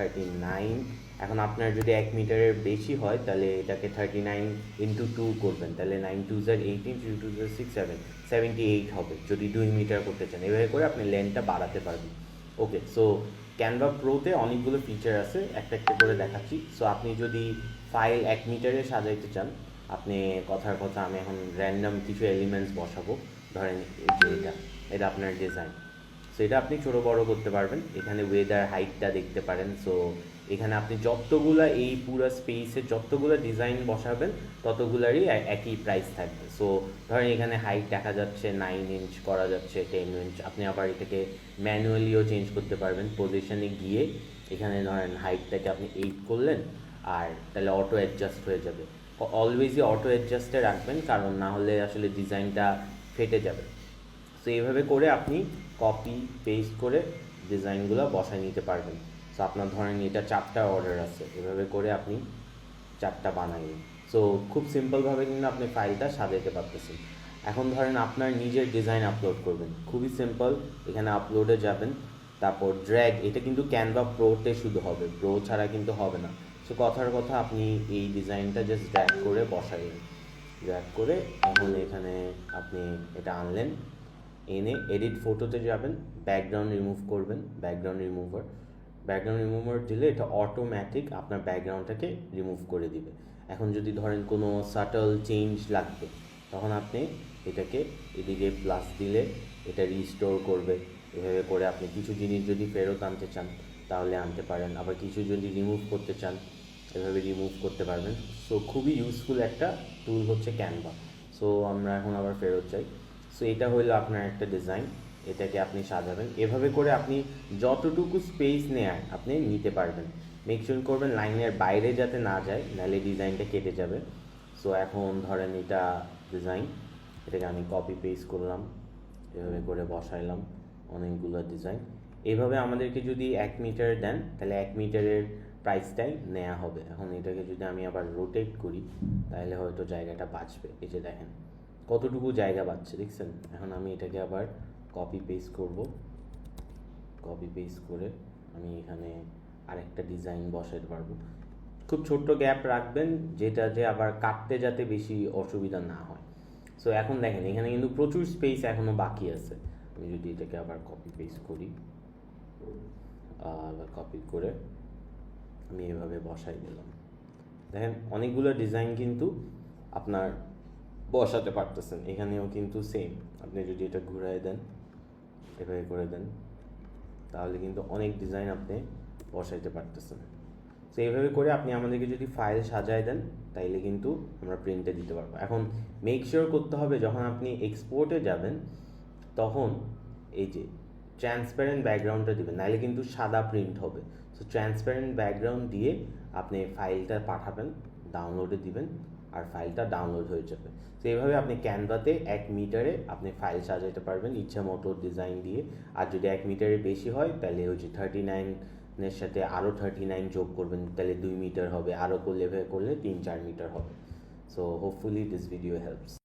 Thirty nine এখন আপনার যদি এক মিটারের বেশি হয়, তাহলে এটাকে থার্টি নাইন ইন্টু টু করবেন। তাহলে nine two jar eighteen two two jar six seven seventy eight হবে। যদি দুই মিটার করতে চান, এভাবে করে আপনি লেন্থটা বাড়াতে পারবেন। ওকে সো ক্যানভা প্রোতে অনেকগুলো ফিচার আছে, একটা একটা করে দেখাচ্ছি। সো আপনি যদি ফাইল এক মিটারে সাজাইতে চান, আপনি কথার কথা আমি এখন র্যান্ডম কিছু এলিমেন্টস বসাবো। ধরেন যে এটা এটা আপনার ডিজাইন সো এটা আপনি ছোটো বড় করতে পারবেন। এখানে ওয়েদার হাইটটা দেখতে পারেন। সো এখানে আপনি যতগুলা এই পুরো স্পেসে যতগুলো ডিজাইন বসাবেন, ততগুলোরই একই প্রাইস থাকবে। সো ধরেন এখানে হাইট দেখা যাচ্ছে নাইন ইঞ্চ করা যাচ্ছে টেন ইঞ্চ আপনি আবার এটাকে ম্যানুয়ালিও চেঞ্জ করতে পারবেন। পজিশনে গিয়ে এখানে ধরেন হাইটটাকে আপনি এইট করলেন, আর তাহলে অটো অ্যাডজাস্ট হয়ে যাবে। অলওয়েজই অটো অ্যাডজাস্টে রাখবেন, কারণ না হলে আসলে ডিজাইনটা ফেটে যাবে। সো এইভাবে করে আপনি কপি পেস্ট করে ডিজাইনগুলো বসায় নিতে পারবেন। সো আপনার ধরেন এটা চারটা অর্ডার আছে, এভাবে করে আপনি চারটা বানাইন সো খুব সিম্পলভাবে কিন্তু আপনি ফাইলটা সাজাইতে পারতেছেন। এখন ধরেন আপনার নিজের ডিজাইন আপলোড করবেন। খুবই সিম্পল এখানে আপলোডে যাবেন, তারপর ড্র্যাগ এটা কিন্তু ক্যানভা প্রোতে শুধু হবে প্রো ছাড়া কিন্তু হবে না। সো কথার কথা আপনি এই ডিজাইনটা জাস্ট ড্র্যাগ করে বসাইলেন। ড্র্যাগ করে এখন এখানে আপনি এটা আনলেন। এনে এডিট ফটোতে যাবেন ব্যাকগ্রাউন্ড রিমুভ করবেন ব্যাকগ্রাউন্ড রিমুভার ব্যাকগ্রাউন্ড রিমুভার দিলে এটা অটোমেটিক আপনার ব্যাকগ্রাউন্ডটাকে রিমুভ করে দিবে। এখন যদি ধরেন কোনো সাটল চেঞ্জ লাগবে, তখন আপনি এটাকে এদিকে প্লাস দিলে এটা রিস্টোর করবে। এভাবে করে আপনি কিছু জিনিস যদি ফেরত আনতে চান, তাহলে আনতে পারেন। আবার কিছু যদি রিমুভ করতে চান, এভাবে রিমুভ করতে পারবেন। সো খুবই ইউজফুল একটা টুল হচ্ছে ক্যানভা সো আমরা এখন আবার ফেরত যাই। সো এটা হলো আপনার একটা ডিজাইন এটাকে আপনি সাজাবেন। এভাবে করে আপনি যতটুকু স্পেস নেয় আপনি নিতে পারবেন। মেক শিওর করবেন লাইনের বাইরে যাতে না যায়, নাহলে ডিজাইনটা কেটে যাবে। সো এখন ধরেন এটা ডিজাইন এটাকে আমি কপি পেস্ট করলাম, এভাবে করে বসাইলাম, অনেকগুলো ডিজাইন এভাবে আমাদেরকে যদি এক মিটার দেন, তাহলে এক মিটারের প্রাইসটাই নেওয়া হবে। এখন এটাকে যদি আমি আবার রোটেট করি, তাহলে হয়তো জায়গাটা বাঁচবে। এই যে দেখেন। কতটুকু জায়গা পাচ্ছে, দেখছেন? এখন আমি এটাকে আবার কপি পেস্ট করব। কপি পেস্ট করে আমি এখানে আরেকটা ডিজাইন বসাতে পারব। খুব ছোট্ট গ্যাপ রাখবেন, যেটা যে আবার কাটতে যাতে বেশি অসুবিধা না হয়। সো এখন দেখেন, এখানে কিন্তু প্রচুর স্পেস এখনও বাকি আছে। আমি যদি এটাকে আবার কপি পেস্ট করি, আবার কপি করে আমি এভাবে বসাই দিলাম। দেখেন, অনেকগুলো ডিজাইন কিন্তু আপনার বসাতে পারতেছেন। এখানেও কিন্তু সেম আপনি যদি এটা ঘুরাই দেন, এভাবে করে দেন, তাহলে কিন্তু অনেক ডিজাইন আপনি বসাইতে পারতেছেন। তো এইভাবে করে আপনি আমাদেরকে যদি ফাইল সাজায় দেন, তাইলে কিন্তু আমরা প্রিন্টে দিতে পারব। এখন মেক শিওর করতে হবে, যখন আপনি এক্সপোর্টে যাবেন, তখন এই যে ট্রান্সপারেন্ট ব্যাকগ্রাউন্ডটা দিবেন নাহলে কিন্তু সাদা প্রিন্ট হবে। সো ট্রান্সপারেন্ট ব্যাকগ্রাউন্ড দিয়ে আপনি ফাইলটা পাঠাবেন ডাউনলোডে দিবেন আর ফাইলটা ডাউনলোড হয়ে যাবে। তো এইভাবে আপনি ক্যানভাতে এক মিটারে আপনি ফাইল সাজাতে পারবেন ইচ্ছা মতো ডিজাইন দিয়ে। আর যদি এক মিটারে বেশি হয়, তাহলে হচ্ছে থার্টি নাইনের সাথে আরও থার্টি নাইন যোগ করবেন, তাহলে দুই মিটার হবে। আরও করলে করলে তিন চার মিটার হবে। So hopefully this video helps